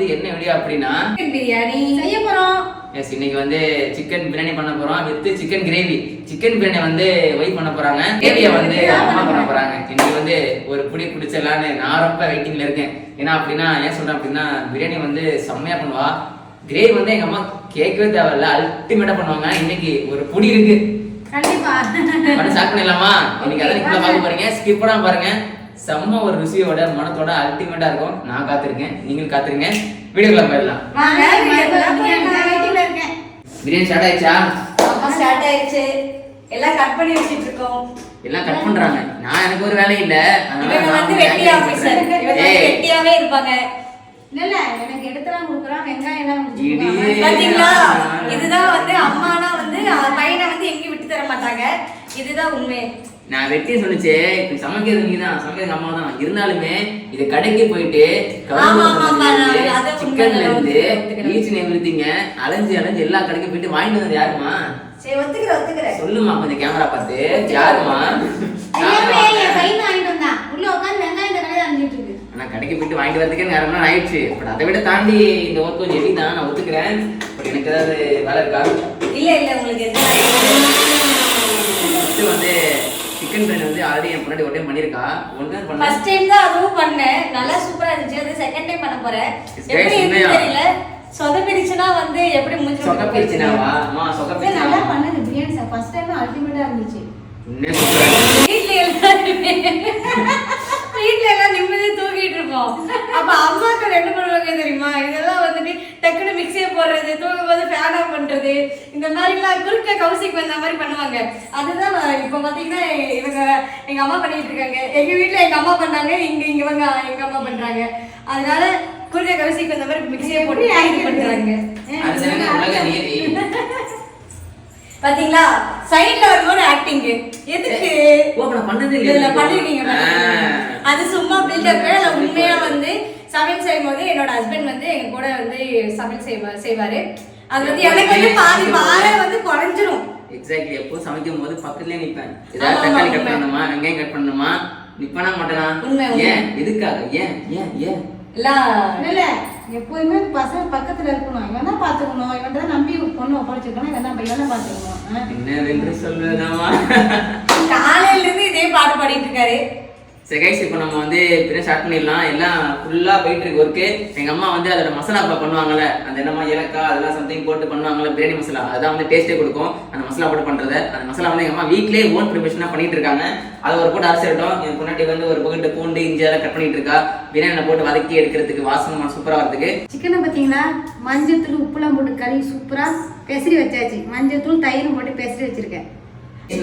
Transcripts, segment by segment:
வந்து என்ன வீடியோ அப்படின்னா சிக்கன் பிரியாணி செய்ய போறோம். எஸ் இன்னைக்கு வந்து சிக்கன் பிரியாணி பண்ண போறோம் with chicken gravy chicken biryani வந்து ஒய்ஃப் பண்ண போறாங்க? கிரேவியை வந்து அம்மா பண்ண போறாங்க. இன்னைக்கு வந்து ஒரு புடி பிடிச்சலான்னு நான் ரொம்ப வெயிட்டிங்ல இருக்கேன். ஏன்னா அப்படின்னா ஏன் சொல்றேன் அப்படின்னா பிரியாணி வந்து செம்மையா பண்ணுவா. கிரேவி வந்து எங்க அம்மா கேட்கவே தேவையில்ல. அல்டிமேட்டா பண்ணுவாங்க. இன்னைக்கு ஒரு புடி இருக்கு. கண்டிப்பா. பண்ணி ஸ்டார்ட் பண்ணிடலாமா? இன்னைக்கு அதான் பார்க்க போறீங்க. ஸ்கிப் பண்ணாம பாருங்க. செம்ம ஒரு ருசியோட மனத்தோட அல்டிமேட்டா இருக்கும். நான் காத்திருக்கேன். நீங்களும் காத்திருங்க. வீடியோக்குள்ள போயிடலாம். பிரியாணி ஸ்டார்ட் ஆயிடுச்சா? ஸ்டார்ட் ஆயிடுச்சு. எல்லாம் கட் பண்ணி வச்சிட்டு இருக்கோம். எல்லாம் கட் பண்றாங்க. நான் எனக்கு ஒரு வேலை இல்ல. அதனால இவங்க வந்து வெட்டி ஆபீசர் இவங்க வெட்டியாவே இருப்பாங்க. இல்ல இல்ல. எனக்கு எடுத்துலாம் கொடுக்குறான். வெங்காயம் எல்லாம். பாத்தீங்களா? இதுதான் வந்து அம்மானா வந்து பையனை வந்து எங்கேயும் விட்டு தர மாட்டாங்க. இதுதான் உண்மை. நான் வெட்டி சொல்லுச்சு இப்ப சமைக்கிறது நீ தான் சமைக்கிறது அம்மா தான் இருந்தாலுமே இது கடைக்கு போயிட்டு நான் சிக்கன்ல இருந்து. ஈச் நிமிர்த்திங்க அலைஞ்சு அலைஞ்சு எல்லா கடைக்கும் போயிட்டு வாங்கிட்டு வந்தது யாருமா? சொல்லுமா கொஞ்சம் கேமரா பார்த்து. யாருமா? ஆனா கடைக்கு போயிட்டு வாங்கிட்டு வரதுக்கே நேரம் தான் ஆயிடுச்சு. பட் அதை விட தாண்டி இந்த ஒர்க் கொஞ்சம் ஹெவி தான். நான் ஒத்துக்கிறேன். பட் எனக்கு ஏதாவது வேலை இருக்கா? இல்ல இல்ல உங்களுக்கு எந்த வேலையும் ஃபர்ஸ்ட் வந்து சிக்கன் பிரியாணி வந்து ஆல்ரெடி என் முன்னாடி ஒரு டைம் பண்ணியிருக்கா ஒன்று தான் பண்ணேன் ஃபர்ஸ்ட் டைம் தான் அதுவும் பண்ணேன். நல்லா சூப்பரா இருந்துச்சு. அது செகண்ட் டைம் பண்ண போறேன். எப்படி இருக்குன்னு? தெரியல. சொதப்பிடுச்சுன்னா வந்து எப்படி மூஞ்சி சொக்க பிரிச்சினாவா அம்மா நல்லா பண்ணுது. பிரியாணி சார். ஃபர்ஸ்ட் டைம் அல்டிமேட்டா இருந்துச்சு. வீட்ல எல்லாருமே. வீட்ல எல்லாம் நிம்மதியா தூங்கிட்டு இருப்போம் அப்ப அம்மாக்கள் என்ன பண்ணுவாங்க தெரியுமா? இதெல்லாம் வந்துட்டு டக்குனு மிக்சியை போடுறது தூங்கும் போது ஃபேன் ஆஃப் பண்றது இந்த மாதிரி எல்லாம் குறுக்க கவுசிக்கு வந்த மாதிரி பண்ணுவாங்க. அதுதான் இப்ப பாத்தீங்கன்னா இவங்க எங்க அம்மா பண்ணிட்டு இருக்காங்க எங்க வீட்ல எங்க அம்மா பண்ணாங்க இங்க இங்க இவங்க எங்க அம்மா பண்றாங்க. அதனால குறுக்க கவுசிக்கு வந்த மாதிரி மிக்சியை போட்டு பண்றாங்க. பாத்தீங்களா? சைடுல வரும்போது ஆக்டிங் எதுக்கு? ஓ, நான் பண்ணதே இல்லையா? இதுல பண்ணிருக்கீங்க. அது சும்மா பில்டப் இல்ல உண்மையா வந்து சமையல் செய்யும் போது என்னோட ஹஸ்பண்ட் வந்து எங்க கூட வந்து சமையல் செய்வா செய்வாரு. அது வந்து எனக்கு வந்து பாதி வாழை வந்து குறைஞ்சிரும். எக்ஸாக்ட்லி எப்போ சமைக்கும் போது பக்கத்துலயே நிப்பேன். ஏதாவது தக்காளி கட். பண்ணணுமா? வெங்காயம் கட் பண்ணணுமா? நிப்பனா மாட்டேனா. ஏன்? எதுக்காக? ஏன்? ஏன்? ஏன்? எல்லாம் இல்ல இல்ல. எப்போதுமே பசங்க பக்கத்துல இருக்கணும். இவன் தான் பாத்துக்கணும் இவன் தான் நம்பி பொண்ணு ஒப்படைச்சிருக்கணும் இவன் தான் இவன் தான் பாத்துக்கணும் ஆ? என்னவென்று சொல்வதாமா? காலையில இருந்து இதே பாட்டு பாடிட்டு இருக்காரு. செகைஸ் இப்போ நம்ம வந்து பின்ன ஸ்டார்ட் பண்ணிடலாம். எல்லாம் ஃபுல்லா போயிட்டு இருக்கு ஒர்க்கு எங்க அம்மா வந்து அதோட மசாலா பா பண்ணுவாங்கல்ல அந்த என்னமா ஏலக்காய் அதெல்லாம் சம்திங் போட்டு பண்ணுவாங்கல்ல பிரியாணி மசாலா. அதான் வந்து டேஸ்ட்டே கொடுக்கும். அந்த மசாலா போட்டு பண்றது. அந்த மசாலா வந்து எங்க அம்மா வீட்லயே ஓன் ப்ரிப்பரேஷனா பண்ணிட்டு இருக்காங்க. அது ஒரு போட்டு அரைச்சிட்டோம் என் பொன்னாட்டி வந்து ஒரு பக்கெட்டு பூண்டு இஞ்சி அதெல்லாம் கட் பண்ணிட்டு இருக்கா. பிரியாணியில் போட்டு வதக்கி எடுக்கிறதுக்கு வாசனை சூப்பரா வரதுக்கு சிக்கனை பார்த்தீங்களா மஞ்சத்தூள் உப்புலாம் போட்டு கழுவி சூப்பரா பெசரி வச்சாச்சு. மஞ்சத்தூள் தயிரும் போட்டு பெசரி வச்சிருக்கேன்.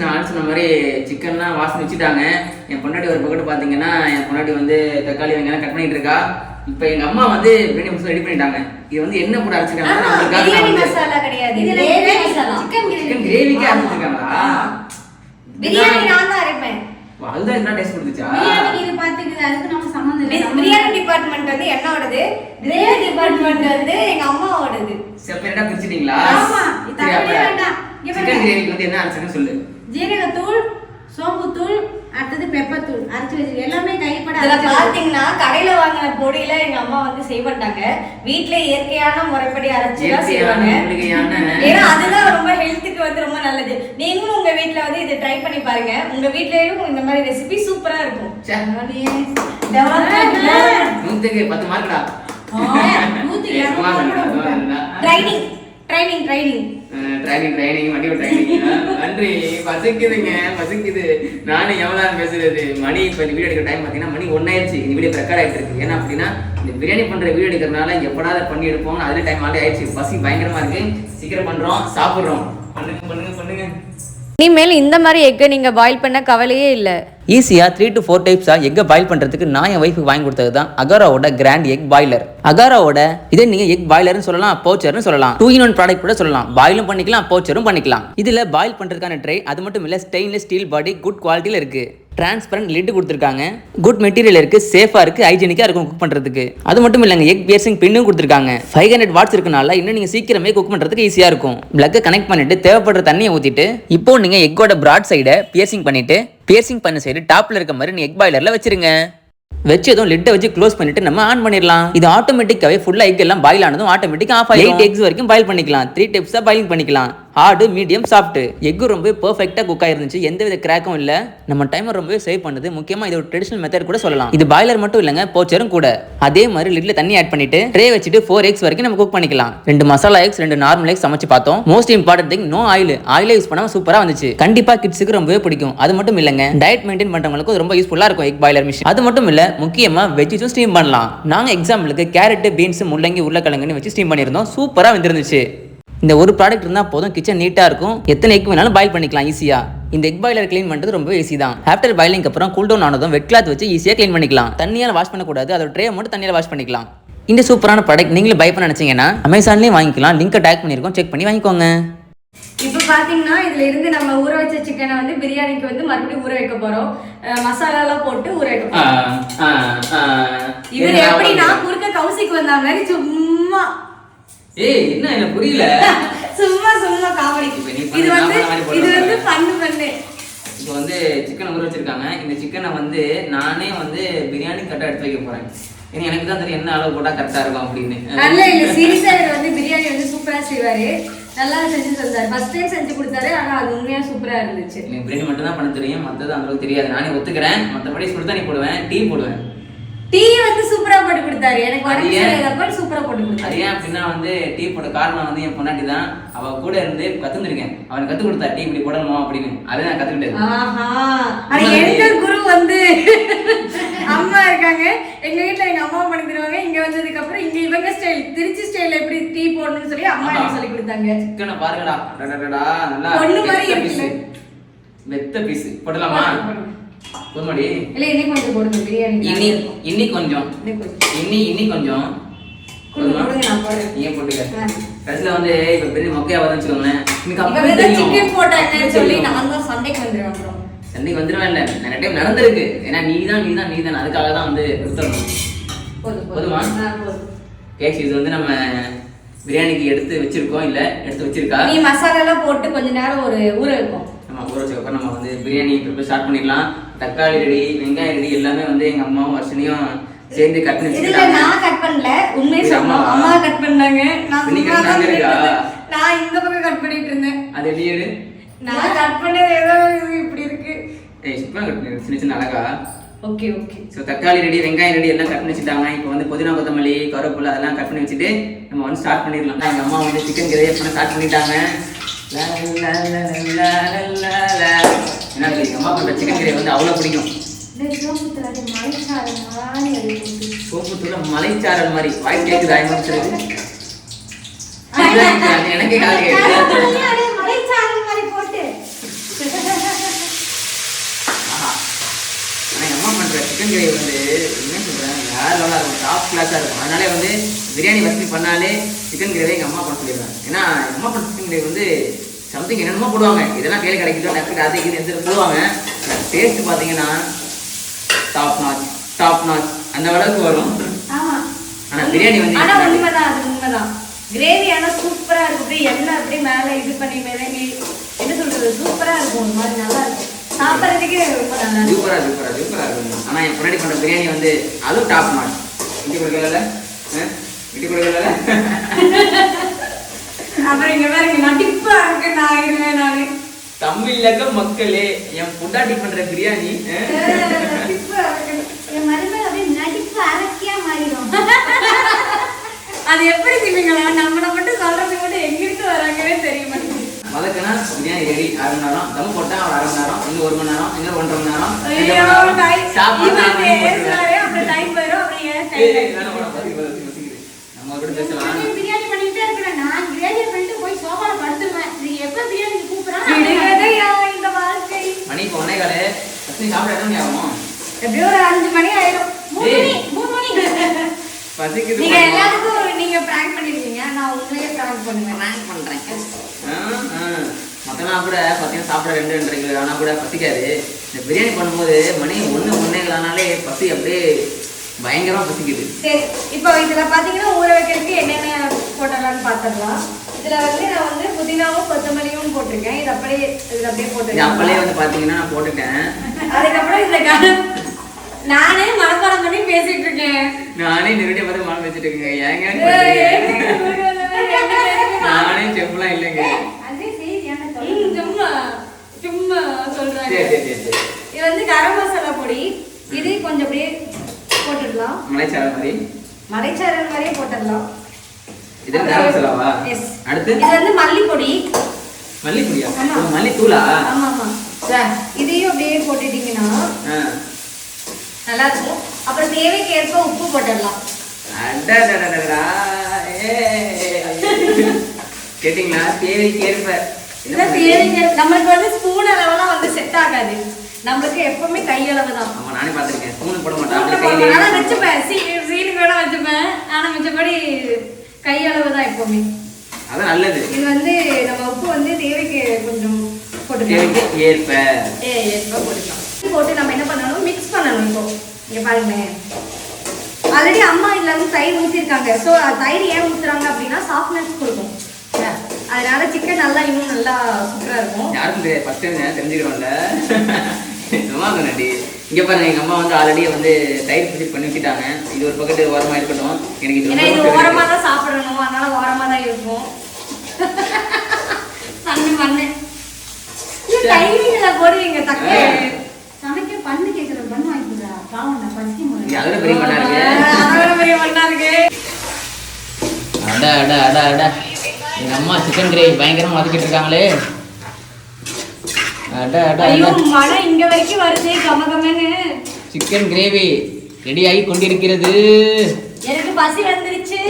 நான் சொன்ன மாதிரி சிக்கன்லாம் வாசனை வச்சுட்டாங்க. என் பொண்டாட்டி ஒரு பக்கெட்டு பார்த்தீங்கன்னா என் பொண்டாட்டி வந்து தக்காளி வெங்காயம் கட் பண்ணிட்டு இருக்கா. இப்போ எங்க அம்மா வந்து பிரியாணி மசாலா ரெடி பண்ணிட்டாங்க. இது வந்து என்ன biryani gravy- masala. Chicken chicken gravy கிரேவிக்கே அரைச்சிருக்காங்களா? பிரியாணி நான் தான் அரைப்பேன். அதுதான் என்ன டேஸ்ட் கொடுத்துச்சா? பிரியாணிக்கு இது அதுக்கு நம்ம சம்மந்தம் இல்லை. பிரியாணி டிபார்ட்மெண்ட் வந்து என்னோடது? கிரேவி டிபார்ட்மெண்ட் வந்து எங்க அம்மாவோடது. செப்பரேட்டா பிரிச்சிட்டீங்களா? ஆமா, இது வேண்டாம். இங்க சிக்கன் பாருங்க. கிரேவிக்கு வந்து என்ன சொல்லு. ஜீரகத்தூள் சோம்புத்தூள் அடுத்தது பெப்பர் தூள். அரைச்சு வச்சிருக்கேன் எல்லாமே கைப்பட வச்சிருக்கேன். பாத்தீங்கன்னா கடையில வாங்கின பொடியில எங்க அம்மா வந்து செய்ய மாட்டாங்க. வீட்ல இயற்கையான முறைப்படி அரைச்சு தான் செய்வாங்க. ஏன்னா அதுதான் ரொம்ப ஹெல்த்துக்கு வந்து ரொம்ப நல்லது. நீங்களும் உங்க வீட்ல வந்து இதை ட்ரை பண்ணி பாருங்க. உங்க வீட்லயும் இந்த மாதிரி ரெசிபி சூப்பரா இருக்கும். நூத்துக்கு பத்து சொல்லுடா. Training training training training training வண்டி ட்ரைனிங் நன்றி. பசிக்குதுங்க பசிக்குது. நானும் எவ்வளோ நேரம் பேசுறது? மணி இப்போ இந்த வீடியோ எடுக்கிற டைம் பார்த்தீங்கன்னா மணி ஒன்னாயிருச்சு இந்த வீடியோ ரெக்கார்ட் ஆகிட்டு இருக்கு. ஏன்னா அப்படின்னா இந்த பிரியாணி பண்ணுற வீடியோ எடுக்கிறனால எப்படா அதை பண்ணி எடுப்போம் அதில் டைம் ஆல்ரெடி ஆயிடுச்சு. பசி பயங்கரமாக இருக்கு. சீக்கிரம் பண்ணுறோம் சாப்பிட்றோம். பண்ணுங்க பண்ணுங்க பண்ணுங்க. இனிமேல் இந்த மாதிரி எக்கை நீங்கள் பாயில் பண்ண கவலையே இல்லை. ஈஸியாக த்ரீ டு ஃபோர் டைப்ஸாக எக்கை பாயில் பண்ணுறதுக்கு நான் என் ஒய்ஃபுக்கு வாங்கி கொடுத்தது தான் அகாராவோட கிராண்ட் எக் பாய்லர் அகாராவோட இதே நீங்கள் எக் பாய்லர்னு சொல்லலாம் போச்சர்னு சொல்லலாம். டூ இன் ஒன் ப்ராடக்ட் கூட சொல்லலாம். பாயிலும் பண்ணிக்கலாம் போச்சரும் பண்ணிக்கலாம். இதில் பாயில் பண்ணுறதுக்கான ட்ரை அது மட்டும் இல்லை ஸ்டெயின்லெஸ் ஸ்டீல் பாடி குட் குவாலிட்டியில் இருக்குது டிரான்ஸ்பரண்ட் லிட் கொடுத்துருக்காங்க. குட் மெட்டீரியல் இருக்கு சேஃபா இருக்கு ஹைஜீனிக்காக இருக்கும் குக் பண்றதுக்கு. அது மட்டும் இல்லைங்க எக் பியர்சிங் பின்னும் கொடுத்துருக்காங்க. ஃபைவ் ஹண்ட்ரட் வாட்ஸ் இருக்கனால இன்னும் நீங்க சீக்கிரமே குக் பண்றதுக்கு ஈஸியா இருக்கும். பிளக்கை கனெக்ட் பண்ணிட்டு தேவைப்படுற தண்ணியை ஊத்திட்டு இப்போ நீங்க எக்கோட பிராட் சைடை பியர்சிங் பண்ணிட்டு பியர்சிங் பண்ண சைடு டாப்ல இருக்க மாதிரி நீ எக் பாய்லர்ல வச்சிருங்க. எதுவும் லிட்டை வச்சு க்ளோஸ் பண்ணிட்டு நம்ம ஆன் பண்ணிடலாம். இது ஆட்டோமேட்டிக்காவே ஃபுல்லா எக் எல்லாம் பாயில் ஆனதும் ஆட்டோமேட்டிக் ஆஃப் ஆகி எயிட் எக்ஸ் வரைக்கும் பாயில் பண்ணிக்கலாம். த்ரீ டிப்ஸா பாயிலிங் பண்ணிக்கலாம். ஆடு மீடியம் சாஃப்ட் எக் ரொம்ப பெர்ஃபெக்ட்டாக குக் ஆயிருந்துச்சு. எந்த வித கிராக்கும் இல்லை. நம்ம டைமர் ரொம்பவே சேவ் பண்ணுது. முக்கியமாக இது ஒரு ட்ரெடிஷனல் மெத்தட் கூட சொல்லலாம். இது பாய்லர் மட்டும் இல்லைங்க போச்சரும் கூட. அதே மாதிரி லிட்ல தண்ணி ஆட் பண்ணிட்டு ட்ரே வச்சுட்டு ஃபோர் எக்ஸ் வரைக்கும் நம்ம குக் பண்ணிக்கலாம். ரெண்டு மசாலா எக்ஸ் ரெண்டு நார்மல் எக்ஸ் சமைச்சு பார்த்தோம். Most important thing no oil ஆயிலே யூஸ் பண்ணாமல் சூப்பராக வந்துச்சு. கண்டிப்பா கிட்ஸுக்கு ரொம்பவே பிடிக்கும். அது மட்டும் இல்லைங்க டயட் மெயின்டைன் பண்ணுறவங்களுக்கும் ரொம்ப யூஸ்ஃபுல்லாக இருக்கும் எக் பாய்லர் மிஷின் அது மட்டும் இல்ல முக்கியமா வெஜ்ஜும் ஸ்டீம் பண்ணலாம். நாங்க எக்ஸாம்பிளுக்கு கேரட் பீன்ஸ் முள்ளங்கி உருளைக்கிழங்குன்னு வச்சு ஸ்டீம் பண்ணியிருந்தோம். சூப்பராக வந்துருந்துச்சு. இந்த ஒரு ப்ராடக்ட் இருந்தால் போதும் கிச்சன் நீட்டாக இருக்கும். எத்தனை எக் வேணாலும் பாயில் பண்ணிக்கலாம் ஈஸியாக இந்த எக் பாய்லர் க்ளீன் பண்ணுறது ரொம்ப ஈஸி தான். ஆஃப்டர் பாயிலிங் அப்புறம் கூல் டவுன் ஆனதும் வெட் கிளாத் வச்சு ஈஸியாக க்ளீன் பண்ணிக்கலாம். தண்ணியால் வாஷ் பண்ணக்கூடாது அதோட ட்ரே மட்டும் தண்ணியால் வாஷ் பண்ணிக்கலாம். இந்த சூப்பரான ப்ராடக்ட் நீங்களும் பை பண்ண நினச்சிங்கன்னா அமேசான்லேயும் வாங்கிக்கலாம். லிங்க்கை டேக் பண்ணியிருக்கோம் செக் பண்ணி வாங்கிக்கோங்க. இப்போ பாத்தீங்கன்னா இதுல இருந்து நம்ம ஊற வச்ச சிக்கனை வந்து பிரியாணிக்கு வந்து மறுபடியும் ஊற வைக்க போறோம். மசாலா எல்லாம் போட்டு ஊற வைக்க போறோம். இவர் எப்படின்னா குறுக்க கவுசிக்கு வந்த மாதிரி சும்மா ஏய் என்ன எனக்கு புரியல? சும்மா சும்மா காமெடி. இது வந்து இது. வந்து பண்ணு பண்ணு. இப்போ வந்து சிக்கனை ஊற வச்சிருக்காங்க. இந்த சிக்கனை வந்து நானே வந்து பிரியாணி கரெக்டாக எடுத்து வைக்க போகிறேன் ஏன்னா எனக்கு தான் தெரியும் என்ன அளவு போட்டால் கரெக்டாக இருக்கும் அப்படின்னு. நல்ல இல்ல சீரியஸா இவர் வந்து பிரியாணி வந்து சூப்பரா செய்வாரு. நல்லா செஞ்சு தந்தாரு. ஃபர்ஸ்ட் டைம் செஞ்சு கொடுத்தாரு ஆனா அது உண்மையா சூப்பரா இருந்துச்சு. எனக்கு பிரியாணி மட்டும் தான் பண்ண தெரியும். மற்றது அந்த அளவுக்கு தெரியாது. நானே ஒத்துக்கிறேன். மற்றபடி சுடு தண்ணி போடுவேன் டீ போடுவேன். டீ வந்து சூப்பரா போட்டு கொடுத்தாரு. எனக்கு உடம்பு? சரியில்லாதப்ப சூப்பரா போட்டு கொடுத்தாரு. ஏன் அப்படின்னா வந்து டீ போட காரணம் வந்து என் பொண்டாட்டி தான். அவ கூட இருந்து கத்துந்திருக்கேன். அவனுக்கு கத்து கொடுத்தா டீ இப்படி போடணுமா அப்படின்னு. அதை நான் கத்துக்கிட்டது. ஆஹா. ஆனா எங்க குரு வந்து அம்மா இருக்காங்க. எங்க வீட்ல எங்க அம்மா பண்ணி தருவாங்க. இங்க வந்ததுக்கு அப்புறம் இங்க இவங்க ஸ்டைல் திருச்சி ஸ்டைல்ல எப்படி டீ போடணும்னு சொல்லி அம்மா எனக்கு சொல்லி கொடுத்தாங்க. சிக்கனை பாருங்கடா. நல்லா பொண்ணு மாதிரி. வெத்த பீஸ் போடலாமா. போதுமாடி இல்ல இன்னைக்கு கொஞ்சம் போடுங்க பிரியாணி இன்னி இன்னி கொஞ்சம். இன்னைக்கு கொஞ்சம். இன்னி இன்னி கொஞ்சம். போட்டுக்க. கடைசியில் வந்து இப்போ பெரிய மொக்கையா வருதுன்னு வச்சுக்கோங்களேன். எனக்கு அப்பவே தெரியும். சொல்லி. நான் தான் சண்டைக்கு வந்துருவேன் அப்புறம். சண்டைக்கு வந்துருவேன் இல்லை. நிறைய டைம் நடந்திருக்கு. ஏன்னா நீ தான் நீ தான் நீ தான் அதுக்காக தான் வந்து நிறுத்தணும். போதும் கேக்ஸ் இது வந்து நம்ம பிரியாணிக்கு எடுத்து வச்சிருக்கோம் இல்லை? எடுத்து வச்சிருக்கா? நீ மசாலா எல்லாம் போட்டு கொஞ்ச நேரம் ஒரு ஊற வைப்போம். நம்ம ஊற வச்சக்கப்புறம் நம்ம வந்து பிரியாணி ப்ரிப்பேர் ஸ்டார்ட் பண்ணிடலாம். தக்காளி ரெடி வெங்காயம் ரெடி எல்லாமே வந்து எங்க அம்மாவும் வர்ஷனையும் சேர்ந்து கட் பண்ணி நான் கட் பண்ணல. உண்மையை அம்மாவா? அம்மா கட் பண்ணாங்க. நான் நீ சும்மா இந்த பக்கம் கட் பண்ணிட்டு இருந்தேன். அது எடு நான் கட் பண்ணது ஏதோ இப்படி இருக்கு. ஏய் சூப்பராக கட் பண்ணி சின்ன சின்ன அழகா. Okay okay. ஸோ தக்காளி ரெடி வெங்காயம் ரெடி எல்லாம் கட் பண்ணி வச்சுட்டாங்க. இப்போ வந்து புதினா கொத்தமல்லி கருவேப்பிலை அதெல்லாம் கட் பண்ணி வச்சுட்டு நம்ம வந்து ஸ்டார்ட் பண்ணிடலாம். எங்கள் அம்மா வந்து சிக்கன் கிரேவி பண்ண ஸ்டார்ட் பண்ணிட்டாங்க. எங்கள் அம்மா பண்ணுற சிக்கன் கிரேவி வந்து அவ்வளோ பிடிக்கும்? சோப்புத்தூள் மலைச்சாரல் மாதிரி வாய் கேட்குது ஆயிரம் எனக்கே காது கேட்குது சிக்கன் கிரேவி வந்து லெவலாக இருக்கும். டாப் கிளாஸாக இருக்கும். அதனாலே வந்து பிரியாணி வசதி பண்ணாலே சிக்கன் கிரேவி எங்கள் அம்மா பண்ண சொல்லிடுவேன் ஏன்னா அம்மா பண்ண சிக்கன் கிரேவி வந்து சம்திங் என்னென்னமோ போடுவாங்க. இதெல்லாம் கையில் கிடைக்குதோ நக்கு அது இது எந்த போடுவாங்க. டேஸ்ட் பார்த்தீங்கன்னா டாப் நாச் டாப் நாச் அந்த அளவுக்கு வரும். ஆமா. ஆனா பிரியாணி வந்து ஆனா உண்மைதான் அது உண்மைதான். கிரேவி ஆனா சூப்பரா இருக்கும். அப்படியே எண்ணெய் அப்படியே மேல இது பண்ணி மிதங்கி என்ன சொல்றது? சூப்பரா இருக்கும். ஒரு மாதிரி நல்லா இருக்கும். சாப்பிட்றதுக்கே சூப்பரா சூப்பரா சூப்பரா இருக்கும் ஆனா என் முன்னாடி பண்ற பிரியாணி வந்து அதுவும் டாப் நாட் விட்டு கொடுக்கல விட்டு கொடுக்கல அப்புறம் இங்க பாருங்க நடிப்பா இருக்கு நான் இருவேன் நானு. தமிழக மக்களே என் பொண்டாட்டி பண்ற பிரியாணி அது எப்படி திமிங்களா நம்மளை மட்டும் சொல்றது மட்டும் எங்கிருந்து வராங்கன்னே தெரிய மாட்டேங்குது வதக்குனா பிரியாணி ரெடி அரை மணி நேரம் தம் போட்டா ஒரு அரை மணி நேரம் இன்னும் ஒரு மணி நேரம் இன்னும் ஒன்றரை மணி நேரம் ஏன். நம்ம கூட பேசலாம் பிரியாணி பண்ணிட்டே இருக்கிறேன் நான் பிரியாணி பண்ணிட்டு போய் சோபால படுத்துருவேன் நீ எப்ப பிரியாணி கூப்பிடுறான் இந்த வாழ்க்கை மணி இப்போ ஒன்னே காலு சாப்பிட ஆகும் எப்படியும் ஒரு அஞ்சு மணி ஆயிடும் மூணு. மணி பசிக்குது நீங்க எல்லாத்துக்கும் நீங்க பிராங்க் பண்ணிருக்கீங்க நான் உங்களையே பிராங்க் பண்ணுவேன் பிராங்க் பண்றேன் மொத்தமாக கூட பார்த்தீங்கன்னா சாப்பிட ரெண்டு ரெண்டரை கிலோ ஆனால் கூட பசிக்காது இந்த பிரியாணி பண்ணும்போது மணி ஒன்று ஒன்றே ஆனாலே பசி அப்படியே பயங்கரமா பசிக்குது சரி இப்போ இதுல பாத்தீங்கன்னா ஊற வைக்கிறதுக்கு என்னென்ன போட்டலாம்னு பாத்திரலாம் இதுல வந்து நான் வந்து புதினாவும் கொத்தமல்லியும் போட்டிருக்கேன் இது அப்படியே இதுல அப்படியே போட்டுருக்கேன் வந்து பார்த்தீங்கன்னா நான் போட்டுட்டேன் அதுக்கப்புறம் இதுல நானே மனப்பாடம் பண்ணி பேசிட்டு இருக்கேன் நானே வீடியோ பார்த்து மாலை வச்சுட்டு இருக்கேங்க ஏங்க நானே செஃப்லாம் இல்லைங்க. சும்மா சும்மா சொல்றாங்க. சரி சரி சரி சரி. இது வந்து கரம் மசாலா பொடி. இது கொஞ்சம் அப்படியே போட்டுடலாம். மலைச்சாரல் மாதிரி? மலைச்சாரல் மாதிரியே போட்டுடலாம். இது கரம் மசாலாவா? Yes. அடுத்து? இது வந்து ஆமா. ஓ, மல்லித்தூளா? ஆமா ஆமா சார் இதையும் அப்படியே போட்டுட்டீங்கன்னா. நல்லா இருக்கும். அப்புறம் தேவைக்கு ஏற்ப உப்பு போட்டுடலாம். அடடடடடா. கேட்டிங்களா? தேவைக்கு ஏற்ப? தேவைக்கு நம்மளுக்கு வந்து ஸ்பூன் அளவெல்லாம் வந்து செட் ஆகாது. நம்மளுக்கு எப்பவுமே கை அளவு தான் ஆமா நானே பார்த்திருக்கேன். ஸ்பூன் போட மாட்டேன். ஆனா வச்சுப்பேன். சீனுக்கு வேணா வச்சுப்பேன். ஆனா மிச்சப்படி கை அளவு தான் எப்பவுமே. அதான் நல்லது. இது வந்து நம்ம உப்பு வந்து தேவைக்கு கொஞ்சம் போட்டுக்கலாம். ஏற்ப. ஏற்ப போட்டுக்கலாம். போட்டு நம்ம என்ன பண்ணணும்? மிக்ஸ் பண்ணணும் இப்போ. இங்க பாருங்க. ஆல்ரெடி அம்மா இதுல வந்து தயிர் ஊத்திருக்காங்க. ஸோ தயிர் ஏன் ஊத்துறாங்க அப்படின்னா சாஃப்ட்னஸ் கொடுக்கும்? அதனால சிக்கன் நல்லா இன்னும் நல்லா சூப்பரா இருக்கும். யாருக்கும் தெரியாது ஃபர்ஸ்ட் டைம் தெரிஞ்சுக்கிறோம்ல சும்மா சொன்னடி இங்க பாருங்க எங்க அம்மா வந்து ஆல்ரெடி வந்து தயிர் பிடிச்சி பண்ணி வச்சுட்டாங்க. இது ஒரு பக்கத்து ஓரமா இருக்கட்டும். எனக்கு இது இது பிடிச்சிருக்கு. ஓரமா தான் சாப்பிடணும். அதனால ஓரமா தான் இருக்கும். மண்ணு. மண்ணு டைமிங்ல போடுவீங்க தக்க. சமைக்க பண்ணு கேட்குற பண்ணு வாங்கிக்கிறா. பாவம் நான் முடியல அதோட பெரிய மண்ணா இருக்கு. அதோட பெரிய மண்ணா இருக்கு. அட அட அட அட. எங்க அம்மா சிக்கன் கிரேவி பயங்கரமா வதக்கிட்டு இருக்காங்களே. மழை இங்க வரைக்கும் வருது கம கமன்னு. சிக்கன் கிரேவி ரெடி ஆகி கொண்டிருக்கிறது. எனக்கு பசி வந்துருச்சு.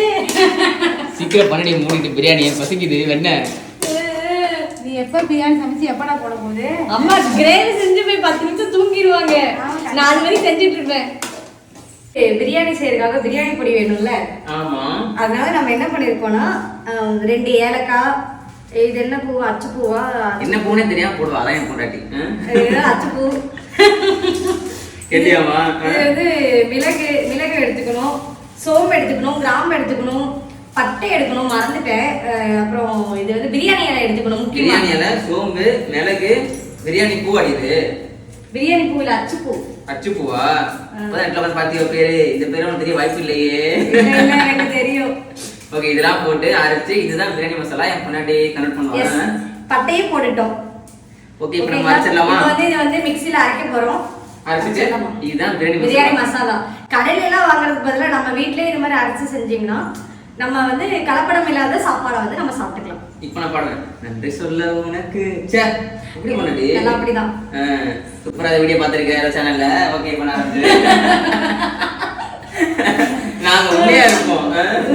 சீக்கிரம் பண்ணடி மூடிட்டு பிரியாணி பசிக்குது? வெண்ண? நீ எப்போ பிரியாணி சமைச்சு எப்படா போட போகுது? அம்மா கிரேவி செஞ்சு போய் பத்து நிமிஷம் தூங்கிடுவாங்க நான் அது மாதிரி செஞ்சுட்டு இருப்பேன். பிரியாணி செய்யறதுக்காக பிரியாணி பொடி வேணும்ல? ஆமா. அதனால நம்ம என்ன பண்ணிருக்கோம்னா ரெண்டு ஏலக்காய் இது என்ன பூ அச்சு பூவா என்ன பூனே தெரியாம போடுவா அதான் என் பொண்டாட்டி. அச்சு பூ இது வந்து மிளகு மிளகு எடுத்துக்கணும் சோம்பு எடுத்துக்கணும் கிராம்பு எடுத்துக்கணும் பட்டை எடுக்கணும் மறந்துட்டேன். அப்புறம் இது வந்து பிரியாணி இலை எடுத்துக்கணும் பிரியாணி இலை சோம்பு மிளகு பிரியாணி பூ அடியுது பிரியாணி பூ இல்ல அச்சு பூ அச்சு பூவா? இப்பதான் எட்ல வந்து பாத்தியோ பேரு? இந்த பேரு உனக்கு தெரிய வாய்ப்பு இல்லையே. இல்ல, இல்ல, எனக்கு தெரியும். ஓகே இதெல்லாம் போட்டு அரைச்சு இதுதான் பிரியாணி மசாலா. என் கன்வெர்ட் எஸ் பண்ணுவாங்க பட்டையும் போட்டுட்டோம். ஓகே இப்போ நம்ம? அரைச்சிடலாமா? வந்து இதை வந்து மிக்ஸில அரைக்க போறோம். அரைச்சிட்டு இதுதான் பிரியாணி பிரியாணி மசாலா. கடையில எல்லாம் வாங்குறதுக்கு பதிலா நம்ம வீட்லயே இது மாதிரி அரைச்சு செஞ்சீங்கன்னா நம்ம வந்து கலப்படம் இல்லாத சாப்பாடை வந்து நம்ம சாப்பிட்டுக்கலாம். இப்போ நான் பாடுவேன் நன்றி சொல்ல உனக்கு. சே எப்படி பண்ணடி அப்படிதான். சூப்பரா வீடியோ பார்த்துருக்கேன் சேனல்ல ஓகே பண்ண ஆரம்பிச்சு நாங்க உண்மையா இருப்போம்?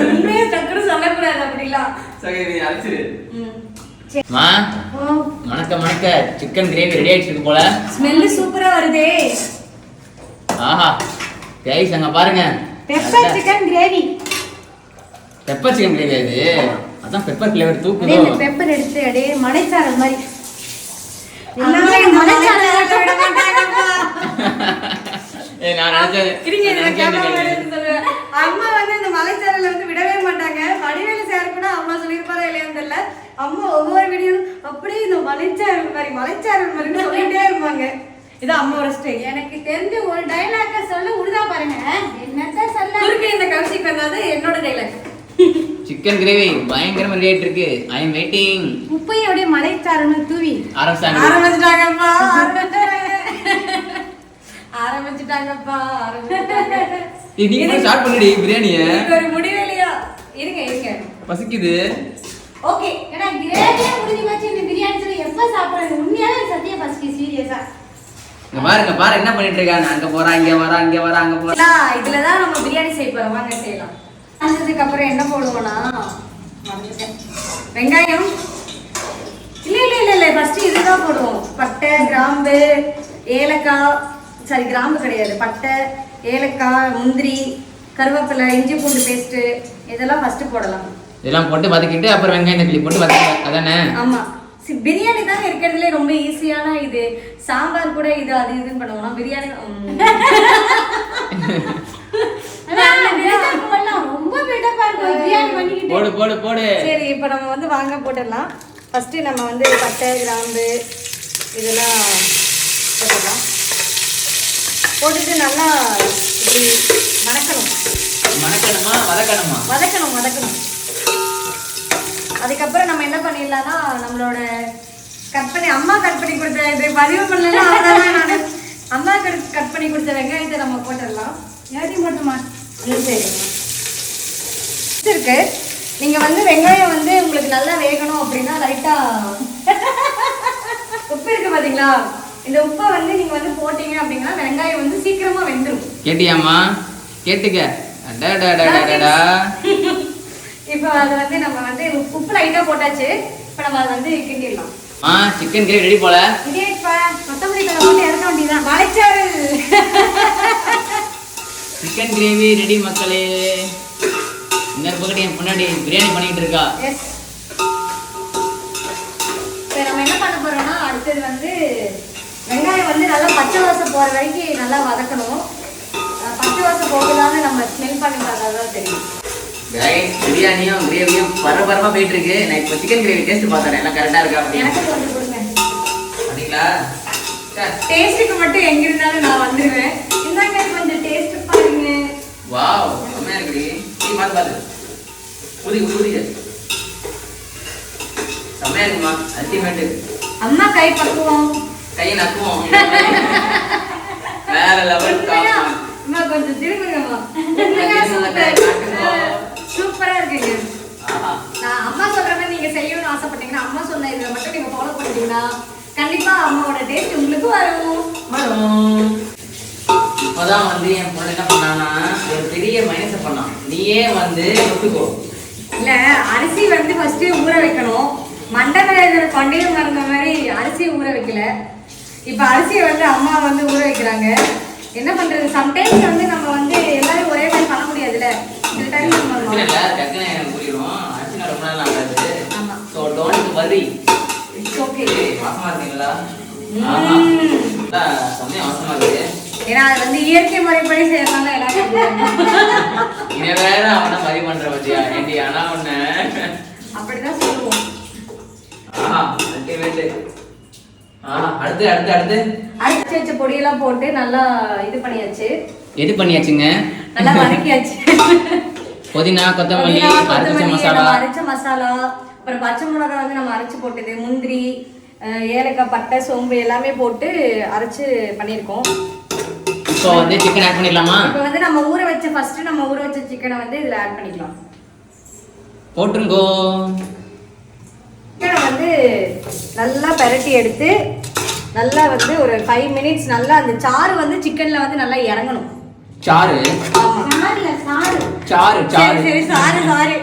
உண்மையா டக்குனு சொல்லக்கூடாது அப்படிலாம். சரி நீ அரைச்சிரு. ம். மணக்க மணக்க சிக்கன் கிரேவி ரெடி ஆயிடுச்சு போல. ஸ்மெல்லு சூப்பரா வருதே. ஆஹா கைஸ் அங்க பாருங்க. Pepper chicken gravy pepper chicken gravy அது. அதான் பெப்பர் ஃபிளேவர் தூக்குதோ. பெப்பர் எடுத்து அப்படியே மலைச்சாரல் மாதிரி. அம்மா வந்து இந்த மலைச்சாரல வந்து விடவே மாட்டாங்க. வடிவேலு சார் கூட அம்மா சொல்லியிருப்பாரா இல்லையான்னு தெரியல. அம்மா ஒவ்வொரு வீடியோ அப்படியே இந்த மலைச்சாரல் மாதிரி மலைச்சாரல் மாதிரி சொல்லிட்டே இருப்பாங்க. இது அம்மாவோட ஸ்டைல் எனக்கு தெரிஞ்ச ஒரு டைலாக சொல்ல உடுதா பாருங்க. என்னத்த சொல்ல குறுக்கே இந்த கௌசிக் வந்தாது என்னோட டைலாக் சிக்கன் கிரேவி பயங்கரமா ரெடி இருக்கு. ஐ எம் வெயிட்டிங் உப்பையும் அப்படியே மலைச்சாரல் தூவி. ஆரம்பிச்சாங்க. ஆரம்பிச்சிட்டாங்கப்பா ஆரம்பிச்சிட்டாங்க. ஆரம்பிச்சிட்டாங்கப்பா ஆரம்பிச்சிட்டாங்க. நீங்க ஸ்டார்ட் பண்ணிடி பிரியாணிய. ஒரு முடிவேலையா இருங்க இருங்க. பசிக்குது. ஓகே ஏன்னா கிரேவியே முடிஞ்சு வச்சு இந்த பிரியாணி சொல்லி எப்ப சாப்பிடுறது உண்மையாவே சத்திய பசிக்கு சீரியஸா இங்க பாருங்க பாரு என்ன பண்ணிட்டு இருக்காங்க. அங்க போறா இங்க வரா இங்க வரா அங்க போறா. இதுல தான் நம்ம பிரியாணி செய்ய போறோம். வாங்க செய்யலாம். செஞ்சதுக்கு அப்புறம் என்ன போடுவோம்னா. வெங்காயம். இல்ல இல்ல இல்ல இல்ல. ஃபர்ஸ்ட் இதுதான் போடுவோம். பட்டை கிராம்பு ஏலக்காய். சாரி கிராம்பு கிடையாது. பட்டை ஏலக்காய் முந்திரி கருவேப்பிலை இஞ்சி பூண்டு பேஸ்ட் இதெல்லாம் ஃபர்ஸ்ட் போடலாம். இதெல்லாம் போட்டு வதக்கிட்டு அப்புறம் வெங்காயம் தக்காளி போட்டு வதக்க அதானே? ஆமா. சி- பிரியாணி தான் இருக்கிறதுலே ரொம்ப ஈஸியான இது. சாம்பார் கூட இது அது இதுன்னு பண்ணுவோம்னா பிரியாணி போடு போடு போடு. சரி இப்போ நம்ம வந்து வாங்க போட்டுடலாம். ஃபர்ஸ்ட் நம்ம வந்து பட்டை கிராம்பு இதெல்லாம் போட்டுடலாம். போட்டுட்டு நல்லா அப்படி வதக்கணும். மணக்கணுமா வதக்கணுமா? வதக்கணும் வதக்கணும். அதுக்கப்புறம் நம்ம என்ன பண்ணிடலாம்னா நம்மளோட கட் பண்ணி அம்மா கட் பண்ணி கொடுத்த இது பதிவு பண்ணலாம். அம்மா கட் கட் பண்ணி கொடுத்த வெங்காயத்தை நம்ம போட்டுடலாம். ஏற்றி மட்டுமா இருக்கு. நீங்க வந்து வெங்காயம் வந்து உங்களுக்கு நல்லா வேகணும் அப்படின்னா லைட்டா உப்பு இருக்கு பாத்தீங்களா? இந்த உப்பை வந்து நீங்க வந்து போட்டீங்க அப்படின்னா வெங்காயம் வந்து சீக்கிரமா வெந்துடும் கேட்டியாம்மா? கேட்டுக்க. இப்போ அதை வந்து நம்ம வந்து உப்பு- லைட்டா போட்டாச்சு. இப்போ நம்ம அதை வந்து கிண்டிடலாம். அம்மா சிக்கன் கிரேவி ரெடி போல? இதே இப்போ கொத்தமல்லி தலை போட்டு இறக்க வேண்டியதான் சிக்கன் கிரேவி ரெடி மக்களே. இன்னொரு பக்கத்து என் முன்னாடி பிரியாணி பண்ணிட்டு இருக்கா? எஸ் இப்போ நம்ம என்ன பண்ண போறோம்னா அடுத்தது வந்து வெங்காயம் வந்து நல்லா பச்சை வாசம் போற வரைக்கும் நல்லா வதக்கணும். பச்சை வாசம் போகுதான்னு நம்ம ஸ்மெல் பண்ணி பார்த்தா தான் தெரியும். பிரியாணியும் கிரேவியும் பரபரமா போயிட்டு இருக்கு. நான் இப்போ சிக்கன் கிரேவி டேஸ்ட் பார்த்தேன் எல்லாம் கரெக்டா இருக்கா அப்படின்னு. எனக்கு கொஞ்சம் கொடுங்க. அப்படிங்களா? சரி. டேஸ்ட்டுக்கு மட்டும் எங்க இருந்தாலும் நான் வந்துடுவேன் இந்தாங்க கொஞ்சம் டேஸ்ட் வாவ் செம்மையா இருக்குடி. நீ பார்த்து பார்த்து ஊதிக்கு ஊதிக்க செம்மையா இருக்குமா? அல்டிமேட்டு. அம்மா கை பக்குவோம். கையை நக்குவோம். வேற லெவல் அம்மா கொஞ்சம் திரும்புங்கம்மா திரும்புங்க, சூப்பர் இருக்குங்க. நான் அம்மா சொல்ற மாதிரி நீங்க செய்யணும்னு ஆசைப்பட்டீங்கன்னா அம்மா சொன்ன இதை மட்டும் நீங்க ஃபாலோ பண்ணிட்டீங்கன்னா கண்டிப்பா அம்மாவோட டேஸ்ட் உங்களுக்கு வரும். வரும். இப்பதான் வந்து என் பொண்ணு என்ன பண்ணான்னா ஒரு பெரிய மைனஸை பண்ணான். நீயே வந்து ஒத்துக்கோ. இல்ல அரிசி வந்து ஃபர்ஸ்ட் ஊற வைக்கணும். மண்டல பண்டிகை மறந்த மாதிரி அரிசி ஊற வைக்கல. இப்ப அரிசியை வந்து அம்மா வந்து ஊற வைக்கிறாங்க. என்ன பண்றது? சம்டைம்ஸ் வந்து நம்ம வந்து எல்லாரும் ஒரே மாதிரி பண்ண முடியாதுல்ல. சில டைம் நம்ம புரியும். அரிசினா ரொம்ப நாள் ஆகாது. So don't worry it's okay வாசமா இருக்கீங்களா? ம். ஆஹா. நல்லா செம்மையா வாசமா இருக்கு. ஏன்னா அது வந்து இயற்கை முறைப்படி செய்யறதுனால எல்லாரும். இவன் வேற அவனை வரி பண்ற பத்தியா? ஏண்டி ஆனா ஒண்ணு அப்படிதான் சொல்லுவோம். ஆஹா அல்டிமேட் அடுத்து அடுத்து அடுத்து. அரைச்சி வச்ச பொடியெல்லாம் போட்டு நல்லா இது பண்ணியாச்சு. எது பண்ணியாச்சுங்க? நல்லா வதக்கியாச்சு. புதினா கொத்தமல்லி அரைச்ச மசாலா. அரைச்ச மசாலா அப்புறம் பச்சை மிளகாய் வந்து நம்ம அரைச்சு போட்டது முந்திரி ஏலக்காய் பட்டை சோம்பு எல்லாமே போட்டு அரைச்சு பண்ணியிருக்கோம். இப்போ வந்து சிக்கன் ஆட் பண்ணிடலாமா? இப்போ வந்து நம்ம ஊற வச்ச ஃபர்ஸ்ட் நம்ம ஊற வச்ச சிக்கனை வந்து இதுல ஆட் பண்ணிக்கலாம். போட்டுருங்கோ. சிக்கனை வந்து நல்லா பெரட்டி எடுத்து நல்லா வந்து ஒரு ஃபைவ் மினிட்ஸ் நல்லா அந்த சாறு வந்து சிக்கன்ல வந்து நல்லா இறங்கணும். சாறு? சாரு சாறு சாறு. சரி சாறு சாறு.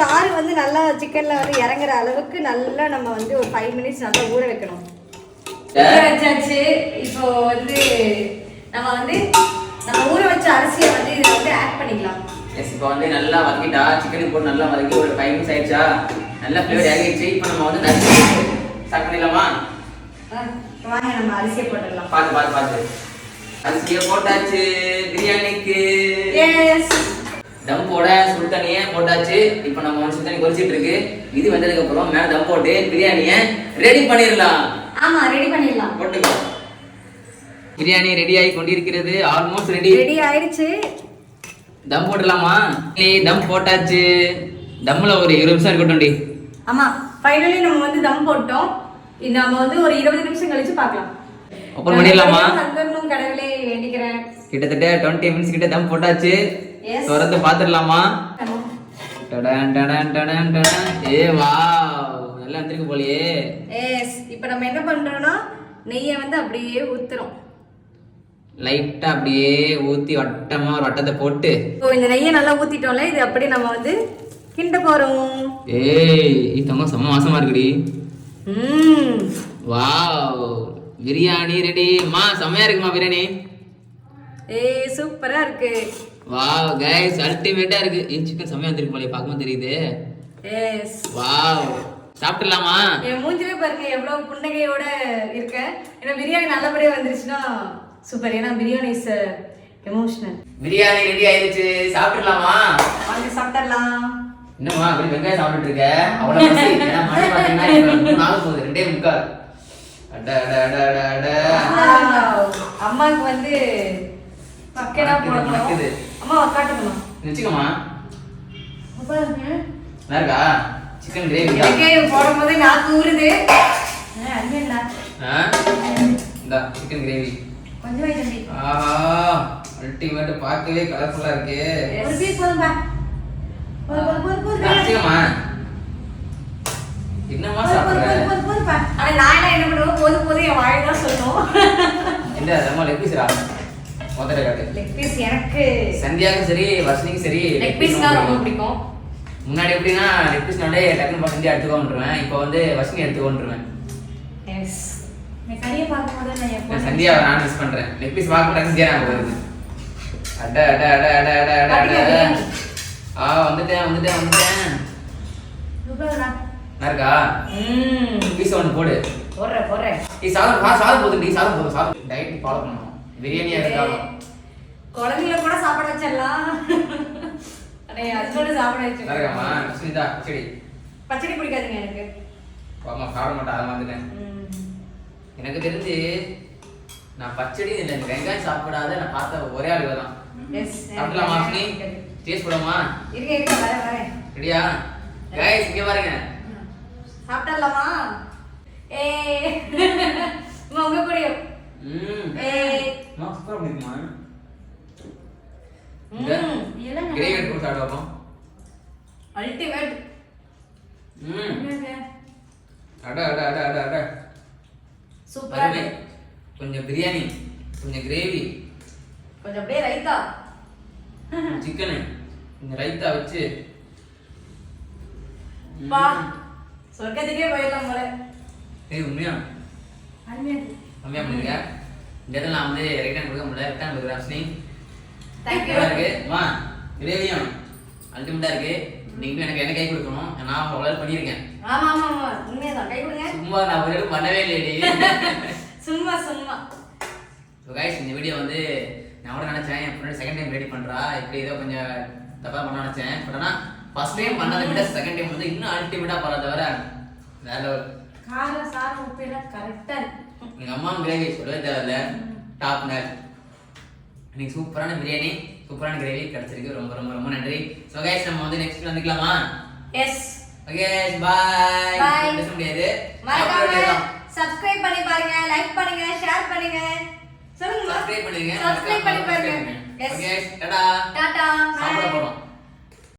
சாறு வந்து நல்லா சிக்கன்ல வந்து இறங்குற அளவுக்கு நல்லா நம்ம வந்து ஒரு ஃபைவ் மினிட்ஸ் நல்லா ஊற வைக்கணும். ஊற வச்சாச்சு. இப்போ வந்து நம்ம வந்து நம்ம ஊற வச்ச அரிசியை வந்து இதுல வந்து ஆட் பண்ணிக்கலாம். எஸ் இப்போ வந்து நல்லா வதக்கிட்டா சிக்கனுக்கு போட்டு நல்லா வதக்கி ஒரு ஃபைவ் மினிட்ஸ் ஆயிடுச்சா? நல்லா ஃப்ளேவர் இறங்கிடுச்சு. இப்போ நம்ம வந்து நறுக்கி ஸ்டார்ட் பண்ணிடலாமா? வாங்க நம்ம அரிசியை போட்டுடலாம். பார்த்து பார்த்து பார்த்து. அரிசியை போட்டாச்சு பிரியாணிக்கு. எஸ் தம் போட சுடு தண்ணியை போட்டாச்சு. இப்போ நம்ம வந்து சுடு தண்ணி கொதிச்சிட்டு இருக்கு இது வந்ததுக்கு அப்புறம் மேல தம் போட்டு பிரியாணியை ரெடி பண்ணிடலாம். ஆமா ரெடி பண்ணிடலாம். போட்டுக்கோ. பிரியாணி ரெடி ஆகி கொண்டிருக்கிறது. ஆல்மோஸ்ட் ரெடி ரெடி ஆயிடுச்சு தம் போட்டுடலாமா? ஏய், தம் போட்டாச்சு. தம்ல ஒரு இருபது நிமிஷம் இருக்கட்டும்டி ஆமா ஃபைனலி நம்ம வந்து தம் போட்டோம். நம்ம வந்து ஒரு இருபது நிமிஷம் கழிச்சு பார்க்கலாம். Open பண்ணிடலாமா? தந்தரணும் கடவுளே வேண்டிக்கிறேன். கிட்டத்தட்ட டுவெண்ட்டி மினிட்ஸ் கிட்ட தம் போட்டாச்சு. திறந்து பார்த்துடலாமா? டடன் டடன் டடன் டடன். ஏ வா நல்லா வந்திருக்கு போலயே. எஸ் இப்போ நம்ம என்ன பண்றோம்னா நெய்யை வந்து அப்படியே ஊத்துறோம். லைட்டா அப்படியே ஊத்தி வட்டமா ஒரு வட்டத்தை போட்டு இப்போ இந்த நெய்யை நல்லா ஊத்திட்டோம்ல இது அப்படியே நம்ம வந்து கிண்ட போறோம். ஏய் இத்தவங்க செம்ம வாசமா இருக்குடி. ம். வாவ் பிரியாணி ரெடி மா செம்மையா இருக்குமா பிரியாணி? ஏய் சூப்பரா இருக்கு. வாவ் கைஸ் அல்டிமேட்டா இருக்கு. ஏய் சிக்கன் செம்மையா வந்திருக்கு போலயே பார்க்கும்போது தெரியுது. எஸ் வாவ் சாப்பிட்டுலாமா என் மூஞ்சிலே பாருங்க எவ்வளவு புன்னகையோட இருக்கேன் ஏன்னா பிரியாணி நல்லபடியா வந்துருச்சுன்னா சூப்பர். ஏன்னா biryani is emotional biryani ready ஆயிருச்சு. சாப்பிட்டுலாமா வாங்க சாப்பிடலாம் என்னம்மா அப்படி வெங்காயம் சாப்பிட்டுட்டு இருக்க? பாத்தீங்கன்னா இப்ப மூணு நாள் போகுது. ரெண்டே முக்கால். அட அட அட அட. அம்மாவுக்கு வந்து பக்கெடா மணக்குது, மணக்குது. போடணும். அம்மா காட்டுங்கம்மா இருக்கு. நல்லா இருக்கா சிக்கன் கிரேவி இது போடும்போது தூருது. ஆ, அண்ணன்டா. இந்த சிக்கன் கிரேவி கொஞ்சம் வை தம்பி. ஆஹா அல்டிமேட் பார்க்கவே கலர்ஃபுல்லா இருக்கு. ஒரு piece போதும்பா. போது, போது, போது, என்னமா சாப்பிடுற? போது, போது, போதுப்பா. ஆனா நான் என்ன என்ன பண்ணுவேன்? போது போது என் வாய் தான் சொல்லும் இந்த நம்ம லெக் பீஸ்ரா முதல்ல காட்டு. லெக் பீஸ் எனக்கு. சந்தியாக்கும் சரி வர்ஷினிக்கும் சரி லெக் பீஸ்னா ரொம்ப பிடிக்கும். முன்னாடி எப்படின்னா லெக் பீஸ்னாலே டக்குனு பார்த்து சந்தியா எடுத்துக்கோன்றுவேன். இப்போ வந்து வர்ஷினி எடுத்துக்கோன்றுவேன். பார்க்கும்போது நான் நான் நான் மிஸ் பண்றேன். லெக் பீஸ் மாட்டேன் சந்தியா ஞாபகம் வருது. அட அட அட அட அட அட. ஆ வந்துட்டேன் வந்துட்டேன் வந்துட்டேன். இருக்கா? ம். பீஸ் ஒன்று போடு. போடுறேன் போடுறேன். நீ சாதம் பா சாதம் போதும் நீ சாதம் போதும் சாதம். டயட் ஃபாலோ பண்ணணும். பிரியாணியா குழந்தைங்கள கூட சாப்பிட வச்சிடலாம். அடே ஹஸ்பண்ட் சாப்பிட வச்சு சுனிதா சரி பச்சடி பிடிக்காதுங்க எனக்கு. அம்மா சாப்பிட மாட்டேன் அதை வந்துட்டேன். எனக்கு தெரிஞ்சு நான் பச்சடி இல்லை இந்த வெங்காயம் சாப்பிடாத நான் பார்த்த ஒரே ஆள் தான் சாப்பிடலாமா பிடிக்காது. டேஸ்ட் போடாமா இருங்க இருங்க வரேன் வரேன் ரெடியா? கைஸ் இங்க பாருங்க. சாப்பிடலாமா? ஏ. உங்க கூடயும் ம். ஏ. அம்மா சூப்பரா பண்ணிருக்குமா ம் இதெல்லாம் கிரேவி இருக்கு. எடுத்து சாப்பிடுவோம் அல்டிமேட் ம்? அட அட அட அட அட. சூப்பரா அருமை இருக்கு கொஞ்சம் பிரியாணி கொஞ்சம் கிரேவி கொஞ்சம் அப்படியே ரைத்தா. சிக்கனு கொஞ்சம் ரைத்தா வச்சு. பா சொர்க்கத்துக்கே போயிடலாம் போல. ஏய் உண்மையா. கம்மியா பண்ணிருக்க. இந்த இடத்துல நான் வந்து ரிட்டர்ன் கொடுக்க முடியல ரிட்டர்ன் கொடுக்குறேன் ஸ்னேக் தேங்க்யூ இருக்கு. மா கிரேவியும் அல்டிமேட்டா இருக்கு. நீங்களும் எனக்கு என்ன கை கொடுக்கணும்? நான் அவ்வளோ பண்ணியிருக்கேன். ஆமா ஆமா ஆமா. உண்மையதான். கை கொடுங்க. சும்மா நான் ஒரு பண்ணவே இல்லையடி சும்மா சும்மா. ஸோ கைஸ் இந்த வீடியோ வந்து நான் கூட நினச்சேன். என் ஃப்ரெண்ட் செகண்ட் டைம் ரெடி பண்ணுறா இப்படி ஏதோ கொஞ்சம் தப்பாக பண்ண நினச்சேன். பட் ஆனால் ஃபர்ஸ்ட் டைம் பண்ணதை விட செகண்ட் டைம் வந்து இன்னும் அல்டிமேட்டாக பண்ண தவிர வேற காரம் சாரம் உப்பு எல்லாம் கரெக்டா இருக்கு. எங்கள் அம்மா கிரேவி சொல்லவே தேவையில்ல. டாப் நேட் இன்னைக்கு சூப்பரான பிரியாணி சூப்பரான கிரேவி கிடைச்சிருக்கு. ரொம்ப ரொம்ப ரொம்ப நன்றி. ஸோ கைஸ் நம்ம வந்து next வந்துக்கலாமா? Yes okay bye Bye. பேச முடியாது. மறக்காம சப்ஸ்கிரைப் பண்ணி பாருங்க லைக் பண்ணுங்க ஷேர் பண்ணுங்க. சொல்லுங்க. சப்ஸ்கிரைப் பண்ணுங்க சப்ஸ்கிரைப் பண்ணி பாருங்க. S okay Tata. டாடா சாப்பிட போறோம்.